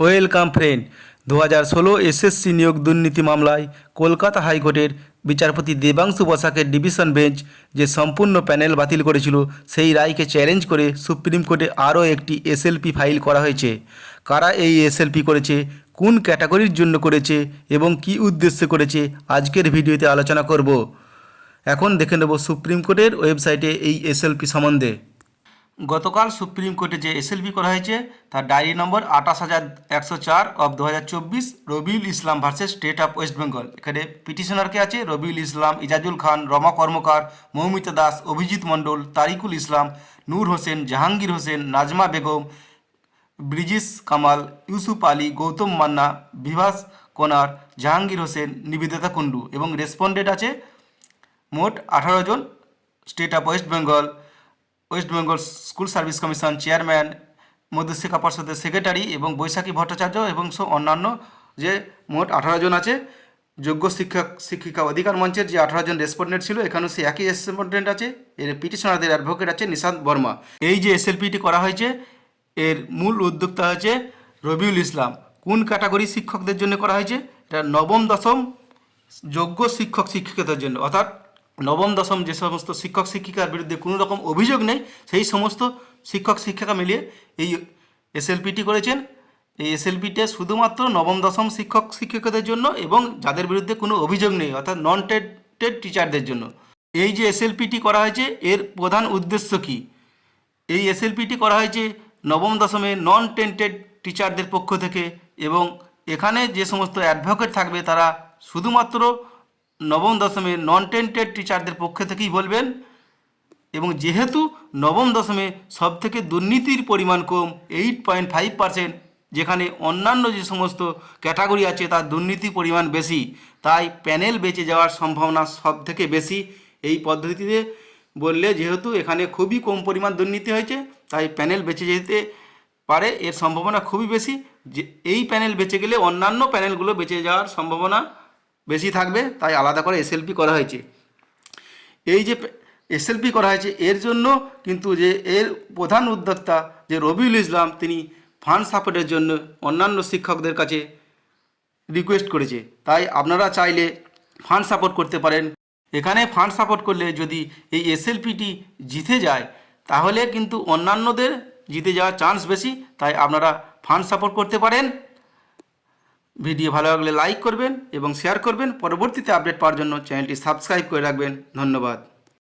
Welcome friend. দু হাজার ষোলো এসএসসি নিয়োগ দুর্নীতি মামলায় কলকাতা হাইকোর্টের বিচারপতি দেবাংশু বসাকের ডিভিশন বেঞ্চ যে সম্পূর্ণ প্যানেল বাতিল করেছিল, সেই রায়কে চ্যালেঞ্জ করে সুপ্রিম কোর্টে আরও একটি এসএলপি ফাইল করা হয়েছে। কারা এই এসএলপি করেছে, কোন ক্যাটাগরির জন্য করেছে এবং কি উদ্দেশ্যে করেছে, আজকের ভিডিওতে আলোচনা করব। এখন দেখে নেব সুপ্রিম কোর্টের ওয়েবসাইটে এই এসএলপি সম্বন্ধে। গতকাল সুপ্রিম কোর্টে যে এসএলপি করা হয়েছে, তার ডায়েরি নম্বর আঠাশ হাজার একশো চার অফ দু হাজার চব্বিশ, Rabiul Islam versus state of West Bengal. এখানে পিটিশনারকে আছে? রবিউল ইসলাম, ইজাজুল খান, রমা কর্মকার, মৌমিতা দাস, অভিজিৎ মণ্ডল, তারিকুল ইসলাম, নূর হোসেন, জাহাঙ্গীর হোসেন, নাজমা বেগম ব্রিজিস কামাল, ইউসুফ আলী, গৌতম মান্না, বিভাস কোনার, জাহাঙ্গীর হোসেন, নিবেদিতা কুণ্ডু এবং রেসপন্ডেন্ট আছে মোট আঠারো জন state of West Bengal. West Bengal school service commission chairman, মধ্যশিক্ষা পর্ষদের সেক্রেটারি এবং বৈশাখী ভট্টাচার্য এবং সব অন্যান্য যে মোট আঠারো জন আছে, যোগ্য শিক্ষক, শিক্ষিকা অধিকার মঞ্চের যে আঠারো জন রেসপন্ডেন্ট ছিল, এখানেও সে একই রেসপন্ডেন্ট আছে। এর পিটিশনারদের অ্যাডভোকেট আছে নিশান্ত বর্মা। এই যে এসএলপিটি করা হয়েছে, এর মূল উদ্যোক্তা হয়েছে রবিউল ইসলাম। কোন ক্যাটাগরি শিক্ষকদের জন্য করা হয়েছে? এটা নবম, দশম যোগ্য শিক্ষক, শিক্ষিকাদের জন্য। অর্থাৎ নবম, দশম যে সমস্ত শিক্ষক, শিক্ষিকার বিরুদ্ধে কোনো রকম অভিযোগ নেই, সেই সমস্ত শিক্ষক, শিক্ষিকা মিলিয়ে এই এসএলপিটি করেছেন। এই এসএলপিতে শুধুমাত্র নবম, দশম শিক্ষক, শিক্ষিকাদের জন্য এবং যাদের বিরুদ্ধে কোনো অভিযোগ নেই, অর্থাৎ নন টেড টিচারদের জন্য। এই যে এসএলপিটি করা হয়েছে, এর প্রধান উদ্দেশ্য কী? এই এসএলপিটি করা হয়েছে নবম, দশমে নন টেন্টেড টিচারদের পক্ষ থেকে এবং এখানে যে সমস্ত অ্যাডভোকেট থাকবে, তারা শুধুমাত্র নবম দশমে নন টেন্টেড টিচারদের পক্ষ থেকেই বলবেন। এবং যেহেতু নবম দশমে সব থেকে দুর্নীতির পরিমাণ কম এইট পয়েন্ট ফাইভ পার্সেন্ট যেখানে অন্যান্য যে সমস্ত ক্যাটাগরি আছে তার দুর্নীতির পরিমাণ বেশি, তাই প্যানেল বেঁচে যাওয়ার সম্ভাবনা সব থেকে বেশি। এই পদ্ধতিতে বললে যেহেতু এখানে খুবই কম পরিমাণ দুর্নীতি হয়েছে, তাই প্যানেল বেঁচে যেতে পারে, এর সম্ভাবনা খুবই বেশি। যে এই প্যানেল বেঁচে গেলে অন্যান্য প্যানেলগুলো বেঁচে যাওয়ার সম্ভাবনা বেশি থাকবে, তাই আলাদা করে এসএলপি করা হয়েছে। এই যে এসএলপি করা হয়েছে, এর জন্য কিন্তু যে এর প্রধান উদ্যোক্তা যে রবিউল ইসলাম, তিনি ফান্ড সাপোর্টের জন্য অন্যান্য শিক্ষকদের কাছে রিকোয়েস্ট করেছে। তাই আপনারা চাইলে ফান্ড সাপোর্ট করতে পারেন। এখানে ফান্ড সাপোর্ট করলে যদি এই এসএলপিটি জিতে যায়, তাহলে কিন্তু অন্যান্যদের জিতে যাওয়ার চান্স বেশি, তাই আপনারা ফান্ড সাপোর্ট করতে পারেন। ভিডিও ভালো লাগলে লাইক করবেন এবং শেয়ার করবেন। পরবর্তীতে আপডেট পাওয়ার জন্য চ্যানেলটি সাবস্ক্রাইব করে রাখবেন। ধন্যবাদ।